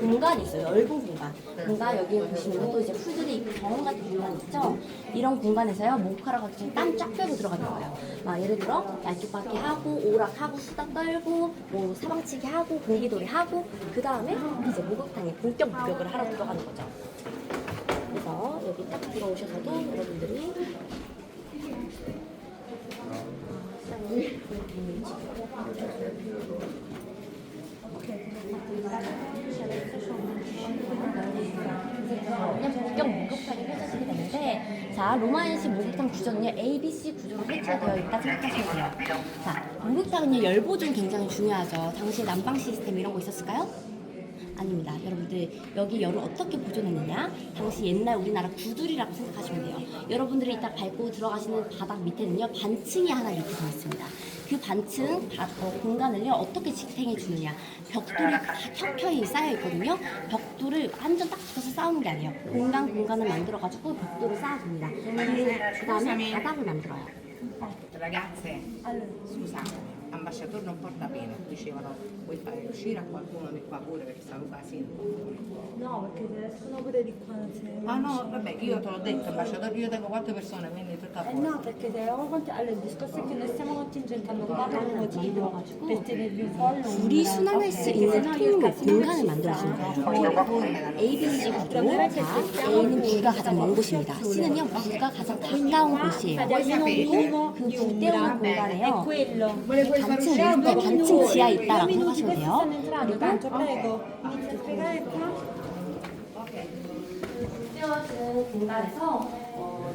공간이 있어요. 넓은 공간. 공간 여기 보시면 또 이제 풀들이 있고 정원 같은 공간 있죠. 이런 공간에서요 같이 땀쫙 빼고 들어가는 거예요. 막 예를 들어 얄뚝박기 하고 오락하고 수다 떨고 뭐 사방치기 하고 공기놀이 하고 그 다음에 이제 목욕탕에 본격 목욕을 하러 들어가는 거죠. 그래서 여기 딱 들어오셔서도 여러분들이 그냥 본격 목욕탕이 펼쳐지게 되는데 자 로마인식 목욕탕 구조는요 A, B, C 구조로 설치되어 있다 생각하시면 돼요. 자 목욕탕은요 열보존 굉장히 중요하죠. 당시 난방 시스템 이런 거 있었을까요? 아닙니다. 여러분들 여기 열을 어떻게 보존했느냐? 당시 옛날 우리나라 구들이라고 생각하시면 돼요. 여러분들이 이따 밟고 들어가시는 바닥 밑에는요 반층이 하나 이렇게 되어 있습니다. 그 반층 바- 어, 공간을요 어떻게 지탱해 주느냐? 벽돌이 다 켜켜이 쌓여 있거든요. 벽 돌을 완전 딱 붙어서 쌓는 게 아니에요. 공간 공간을 만들어 가지고 벽돌을 쌓아줍니다. 그 다음에 바닥을 만들어요. Scusa, ambasciatore non porta bene, dicevano vuoi fare uscire a qualcuno di qua pure perché stavo quasi. No, perché se escono pure di qua non se ne Ah no, vabbè, io te l'ho detto, ambasciatore, io tengo quattro persone, quindi tutto a Eh posto. no, perché se eravamo conti- allora il discorso è che noi stiamo contingentando qua per un motivo, per tenervi un po' a lungo. 불이 순환할 수 있는 통로 공간을 만들어주는 거예요. A, B, C 구조. 자, A는 B가 가장 먼 곳입니다. C는요, B가 가장 가까운 곳이에요. 그리고 그 불 때우는 è 공간에요. quello. 반층 밑에 반층 지하에 있다라고 생각하시면 돼요. 그리고 공간에서 어,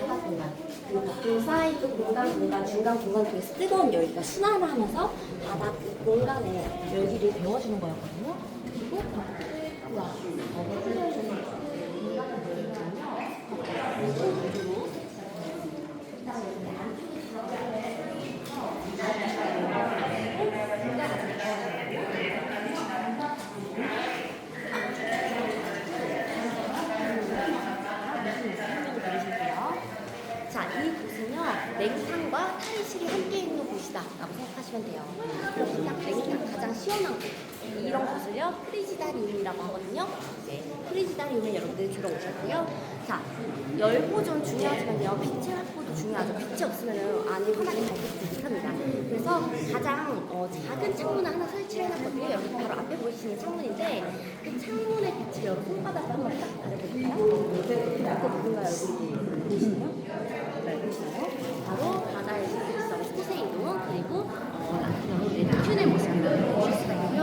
바닥 공간 그리고 그 사이드 공간 공간 중간 공간 쪽에서 뜨거운 열기가 순환을 하면서 바닥 그 공간에 열기를 데워주는 거였거든요. 그리고 벽을 우와 벽을 뚫어주는 공간을 열기면요. 구조로 그다음에 이제 안쪽에 내리실게요. 자, 이 곳은요, 냉탕과 탈의실이 함께 있는 곳이다라고 생각하시면 돼요. 딱 냉탕, 가장 시원한 곳. 이런 곳을요, 프리지다리움이라고 하거든요. 이제 프리지다리움에 여러분들 들어오셨고요. 자, 열 보존 중요하지만요, 빛의 확보도 중요하죠. 빛이 없으면 안에 환하게 밝히지 못합니다. 그래서 가장 어, 작은 창문을 하나 설치를 해놨거든요. 여기 바로 앞에 보이시는 창문인데, 그 창문의 빛을 여러분 손바닥으로 한번 딱 가려볼까요? 이렇게 누군가 여기 보이시나요? 네, 보이시나요? 바로 바다의 신기성 포세이돈 그리고 어, nep튠의 모습을 보실 수가 있고요.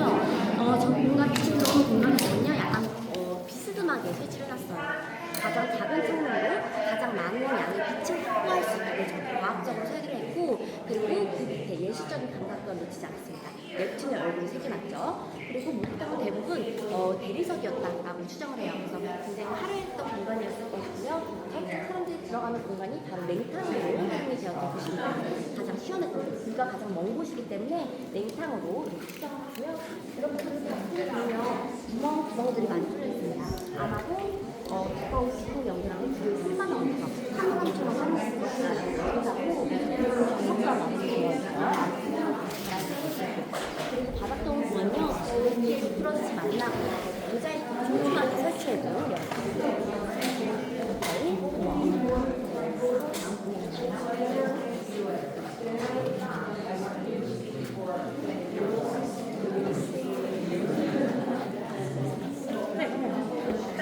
어, 저 공간 빛이 들어오는 공간에서는요, 약간 어, 비스듬하게 설치를 해놨어요. 가장 작은 창문으로 가장 많은 양의 빛을 확보할 수 있도록 과학적으로 설계를 했고 그리고 그 밑에 예술적인 감각도 놓치지 않았습니다. nep튠의 얼굴이 새겨놨죠. 그리고 목욕탕은 대부분 어, 대리석이었다라고 추정을 해요. 그래서 굉장히 화려했던 공간이었을 것이고요. 저쪽 사람들이 들어가는 공간이 바로 냉탕으로 사용이 되었던 곳입니다. 가장 시원했던 곳, 그가 가장 먼 곳이기 때문에 냉탕으로 이렇게 추정을 하고요. 이렇게 보면 구멍, 구멍들이 많이 뚫려 있습니다. 아마도 어, 두꺼운 시공 연기랑 그 3만 원에서 3만 3천 원 하는 것이고 그리고 석가가 많이 되어 있어요. 그리고 바닥동을 보면요, 이렇게 미끄러지지 말라고 굉장히 촘촘하게 설치해도 ABC에서 ABC가 함께 왔는데요. 여기는 그걸 조금 더 바꿔줬습니다. 그러다 보니 좀 따뜻해요. 이 공간에 햇빛이 안쪽으로 들어오시면 여기 보시겠어요. 자,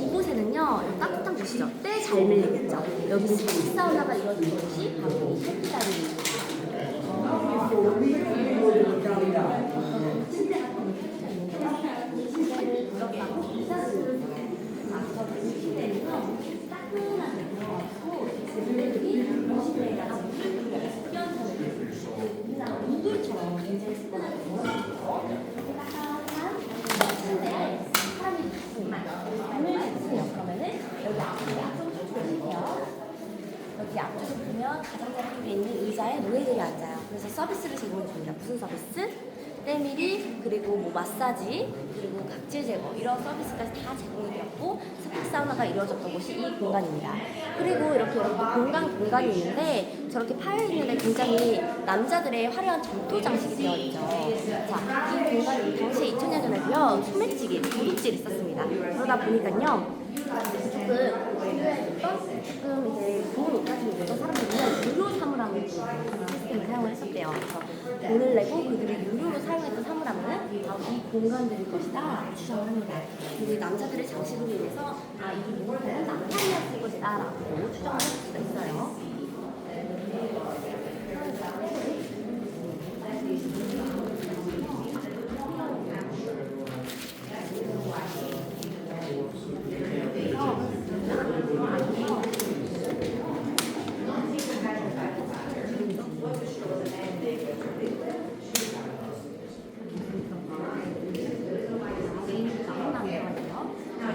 이곳에는요, 따뜻한 곳이죠. 때 잘 밀리겠죠. 여기 식사하다가 이루어진 곳이 바로 이 햇빛다리. 물들처럼 굉장히 스포하게 따뜻한 침대에 사람이 있습니다. 잠을 잤어요. 여기 앞쪽에 보면 가장 작은 게 소파에 노예들이 앉아요. 그래서 서비스를 제공해 줍니다. 무슨 서비스? 때밀이 그리고 뭐 마사지 그리고 각질 제거 이런 서비스까지 다 제공이 되었고 스파 사우나가 이루어졌던 곳이 이 공간입니다. 그리고 이렇게 여러분 공간 공간이 있는데 저렇게 파여 있는데 굉장히 남자들의 화려한 전투 장식이 되어 있죠. 자, 이 공간이 당시에 2000년 전에도요 소매치기, 도둑질이 있었습니다. 그러다 보니까요 조금 이제 돈을 못 가지고 있던 사람들은 유료 사물함을 사용을 했었대요. 그래서 돈을 내고 그들이 유료로 사용했던 사물함은 바로 이 공간들일 것이다 추정을 합니다. 그리고 이 남자들의 장식으로 인해서 아 이 공간은 남편이었을 것이다 라고 추정을 할 수가 있어요.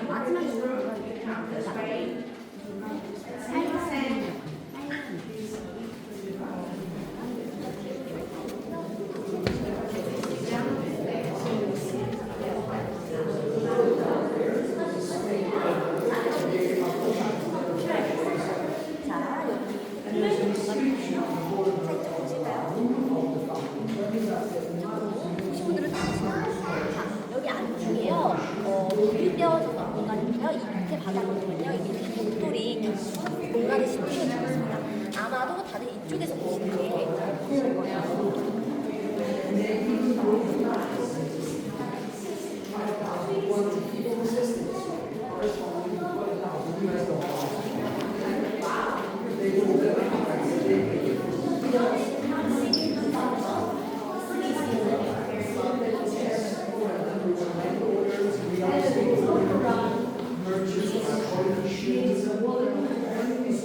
마지막 자, 여기 살짝 보실까요? 보신 분들은 다 아시나요? 자, 여기 안쪽에요, 어, 물이 떼어졌던 공간인데요. 이 밑에 보면요. 이게 벽돌이 공간에 심겨져 있습니다. 아마도 다들 이쪽에서 보시는 게 보실 거예요.